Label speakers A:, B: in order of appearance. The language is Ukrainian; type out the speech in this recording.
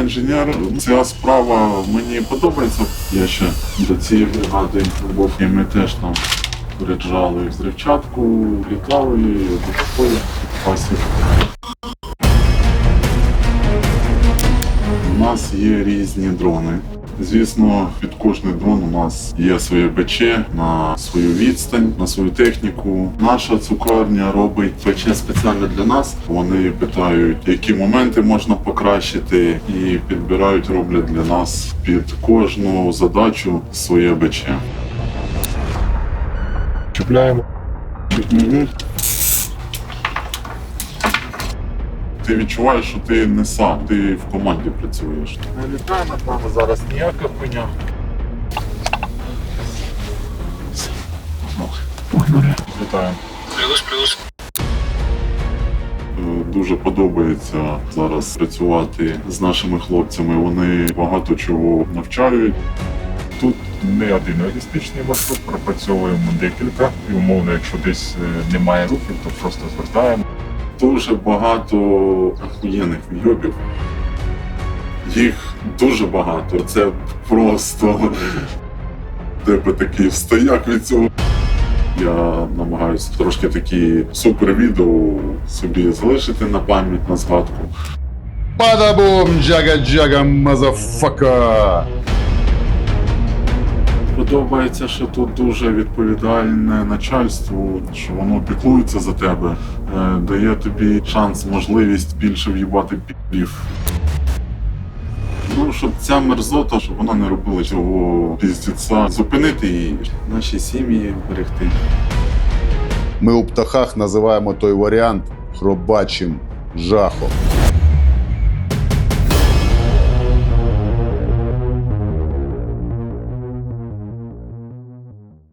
A: інженер. Ця справа мені подобається. Я ще до цієї бригади був, і ми теж там виряджали взривчатку, літали, такої пасів. У нас є різні дрони. Звісно, під кожний дрон у нас є своє БЧ на свою відстань, на свою техніку. Наша цукарня робить БЧ спеціально для нас. Вони питають, які моменти можна покращити, і підбирають, роблять для нас під кожну задачу своє БЧ.
B: Чіпляємо.
A: Мгм. Ти відчуваєш, що ти не сам, ти в команді працюєш. Не літає над нами зараз ніяка хуйня. Вітаємо.
C: Плюс, плюс.
A: Е, Дуже подобається зараз працювати з нашими хлопцями. Вони багато чого навчають.
B: Тут не один логістичний маршрут, пропрацьовуємо декілька. І умовно, якщо десь е, немає рухів, то просто звертаємо.
A: Дуже багато охуєнних вйобів. Їх дуже багато. Це просто тебе такий стояк від цього. Я намагаюся трошки такі супер відео собі залишити на пам'ять на згадку.
D: Бада-бум, джага-джага, мазафака!
A: Подобається, що тут дуже відповідальне начальство, що воно піклується за тебе, е, дає тобі шанс, можливість більше в'їбати пів. Ну, щоб ця мерзота, щоб вона не робила цього піздіця, зупинити її, наші сім'ї берегти.
D: Ми у птахах називаємо той варіант хробачим жахом.